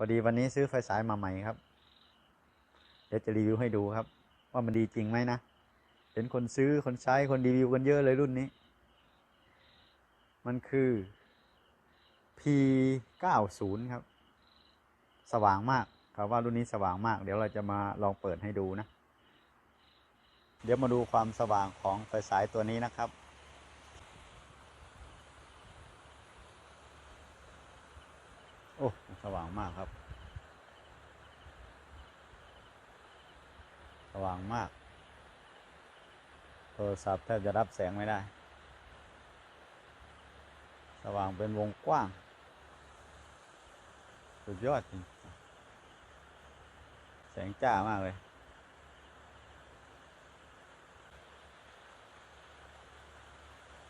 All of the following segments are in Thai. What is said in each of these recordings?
อดีวันนี้ซื้อไฟฉายมาใหม่ครับ เดี๋ยวจะรีวิวให้ดูครับ ว่ามันดีจริงไหมนะ เห็นคนซื้อคนใช้คนรีวิวกันเยอะเลยรุ่นนี้ มันคือ P90 ครับ สว่างมากครับว่ารุ่นนี้สว่างมาก เดี๋ยวเราจะมาลองเปิดให้ดูนะ เดี๋ยวมาดูความสว่างของไฟฉายตัวนี้นะครับ โอ้ สว่างมากครับ สว่างมาก โทรศัพท์แทบจะรับแสงไม่ได้ สว่างเป็นวงกว้าง สุดยอดจริง แสงจ้ามากเลย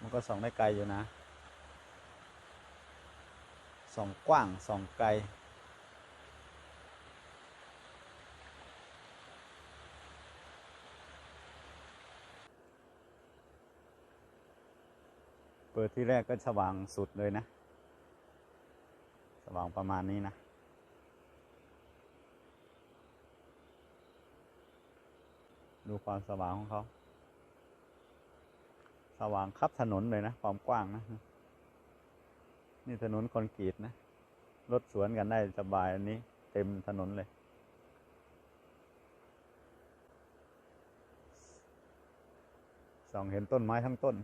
มันก็ส่องได้ไกลอยู่นะ ส่องกว้างส่องไกล เปิดที่แรกก็สว่างสุดเลยนะ สว่างประมาณนี้นะดูความสว่างของเขา สว่างคับถนนเลยนะ ความกว้างนะ นี่ถนนคอนกรีตนะ รถสวนกันได้สบายอันนี้ เต็มถนนเลย ส่องเห็นต้นไม้ทั้งต้น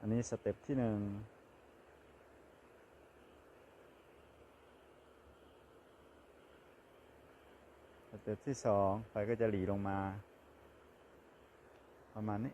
อันนี้สเต็ปที่หนึ่ง เต็ปที่สองไฟก็จะหลีลงมา ประมาณนี้